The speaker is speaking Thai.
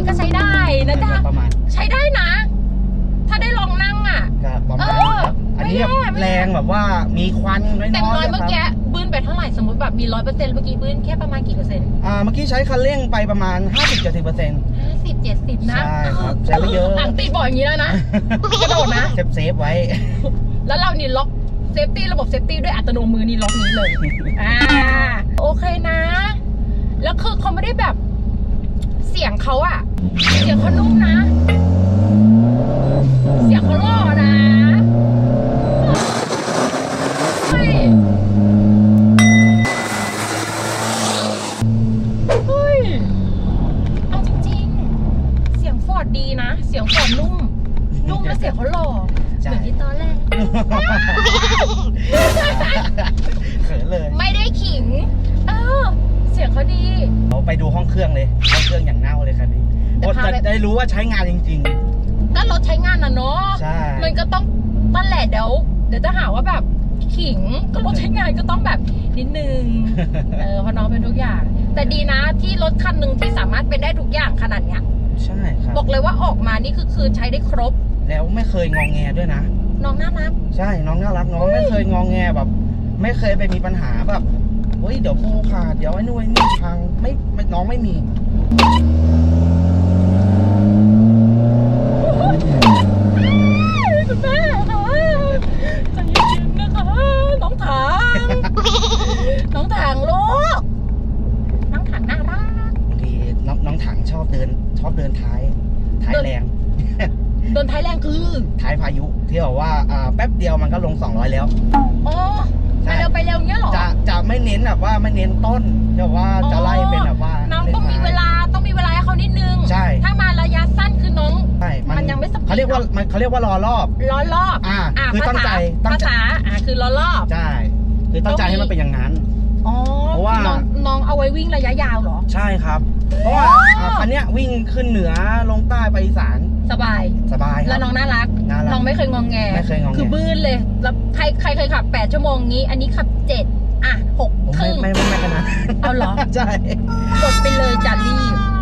นี้ก็ใช้ได้นะจ๊ะใช้ได้นะ ถ้าได้ลองนั่งอะครับอันนี้แรงแบบว่ามีควันน้อยๆเต็มร้อยเมื่อกี้บื้นไปเท่าไหร่สมมติแบบมีร้อยเปอร์เซ็นต์เมื่อกี้บื้นแค่ประมาณกี่เปอร์เซ็นต์อ่าเมื่อกี้ใช้คันเร่งไปประมาณห้าสิบเจ็ดสิบเปอร์เซ็นต์ห้าสิบเจ็ดสิบนะใช่ครับใช้ไม่เยอะต่างตีบ่อยอย่างนี้แล้วนะกระโดดนะเซฟเซฟไว้ แล้วเรานี่ล็อกเซฟตี้ระบบเซฟตี้ด้วยอัตโนมือนี่ล็อกนี้เลยอ่าโอเคนะ แล้วคือเขาไม่ได้แบบเสียงเขาอะ เสียงเขานุ่มนะ เสียงเขาหล่อนะเฮ้ยเฮ้ยเอาจริงๆ เสียงฟอร์ดดีนะ เสียงฟอร์ดนุ่ม นุ่มแล้วเสียงเขาหล่อใช่เหมือนที่ตอนแรก เขินเลย ไม่ได้ขิง เออ เสียงเขาดี เรา ไปดูห้องเครื่องเลยห้องเครื่องอย่างเน่าเลยคันนี้แต่โอ้พาจะไป ได้รู้ว่าใช้งานจริง ก็รถใช้งานนะเนาะ ๆ ใช่ มันก็ต้องนั่นแหละเดี๋ยวเดี๋ยวจะหาว่าแบบขิงก็รถใช้งานก็ต้องแบบนิดนึง เออเพราะน้องเป็นทุกอย่าง แต่ดีนะที่รถคันหนึ่งที่สามารถเป็นได้ทุกอย่างขนาดเนี้ย ใช่ครับ บอกเลยว่าออกมานี่คือคือใช้ได้ครบ แล้วไม่เคยงองแงด้วยนะ น้องน่ารัก ใช่น้องน่ารักน้องไม่เคยงองแงแบบ ไม่เคยไปมีปัญหาแบบ เฮ้ยเดี๋ยวปูขาดเดี๋ยวไอ้นู่นไอ้นี่พังไม่ไม่น้องไม่มีคุณแม่ค่ะใจเย็นๆนะคะน้องถังน้องถังลูกน้องถังน่ารักบางทีน้องน้องถังชอบเดิน ชอบเดินท้ายท้ายแรงโดนท้ายแรงคือท้ายพายุที่บอกว่าอ่าแป๊บเดียวมันก็ลง 200 แล้ว อ๋อ ใช่ไปเร็วไปเร็วเงี้ยเหรอจะจะไม่เน้นแบบว่าไม่เน้นต้นจะว่าจะไล่เป็นแบบว่าน้องต้องมีเวลาต้องมีเวลาให้เขานิดนึงใช่ถ้ามาระยะสั้นคือน้องใช่มันยังไม่สปีดเขาเรียกว่ามันเขาเรียกว่ารอรอบล้อรอบอ่าอ่าคือภาตั้งษาใจตั้งภาใจษาอ่าคือล้อรอบใช่คือตั้งใจให้มันเป็นอย่างนั้น อ๋อเพราะว่า น้องน้องเอาไว้วิ่งระยะยาวเหรอ ใช่ครับ เพราะว่าอ๋ออ่าคันเนี้ยวิ่งขึ้นเหนือลงใต้ไปอีสานสบาย สบายคแล้รัวบน้องน่ารักน่ารักน้อง ไม่เคยงองแง ไม่เคยงอแงคือบื้นเลย แล้วใครใครเคยขับ8ชั่วโมงนี้ อันนี้ขับ7อะหกผมคไม่รึ่งไม่ไม่ไม่ขนาดนั้นเอาเหรอ ใช่กดไปเลยจ้ะลี